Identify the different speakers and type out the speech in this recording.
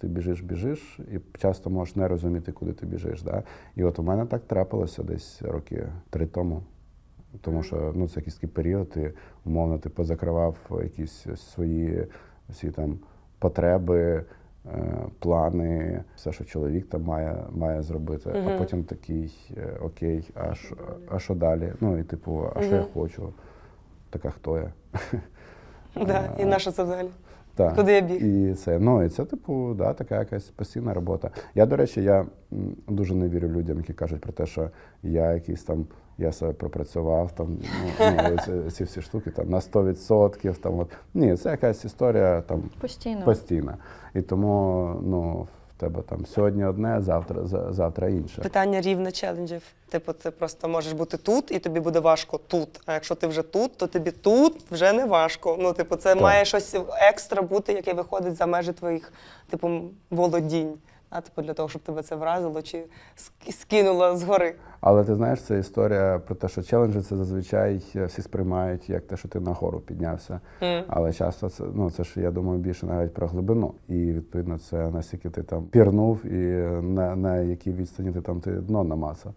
Speaker 1: Ти біжиш, біжиш, і часто можеш не розуміти, куди ти біжиш. Да? І от у мене так трапилося десь роки три тому. Тому що ну, це якийсь такий період, ти умовно ти позакривав якісь свої всі там потреби, е, плани, все, що чоловік там має, має зробити. А потім такий е, окей, а що, а що далі? Ну і типу, а що я хочу? Така хто я?
Speaker 2: Да. І на що це взагалі?
Speaker 1: Так.
Speaker 2: Куди я біг?
Speaker 1: І це, ну, і це, типу, да, така якась постійна робота. Я, до речі, я дуже не вірю людям, які кажуть про те, що я якийсь там, я себе пропрацював, там, ну, ну, ці, ці всі штуки там, на 100%. Там, от. Ні, це якась історія там,
Speaker 3: постійна.
Speaker 1: постійна. І тому ну, тебе там сьогодні одне, завтра, за- завтра інше.
Speaker 2: Питання рівне челенджів. Типу, ти просто можеш бути тут, і тобі буде важко тут. А якщо ти вже тут, то тобі тут вже не важко. Ну, типу, це
Speaker 1: Так.
Speaker 2: має щось екстра бути, яке виходить за межі твоїх, типу, володінь. А, типу, для того, щоб тебе це вразило чи ск- скинуло згори.
Speaker 1: Але ти знаєш, це історія про те, що челенджі це зазвичай всі сприймають як те, що ти нагору піднявся.
Speaker 2: Mm.
Speaker 1: Але часто це ну це ж я думаю більше навіть про глибину. І відповідно це наскільки ти там пірнув і на, на якій відстані ти там ти дно намацав.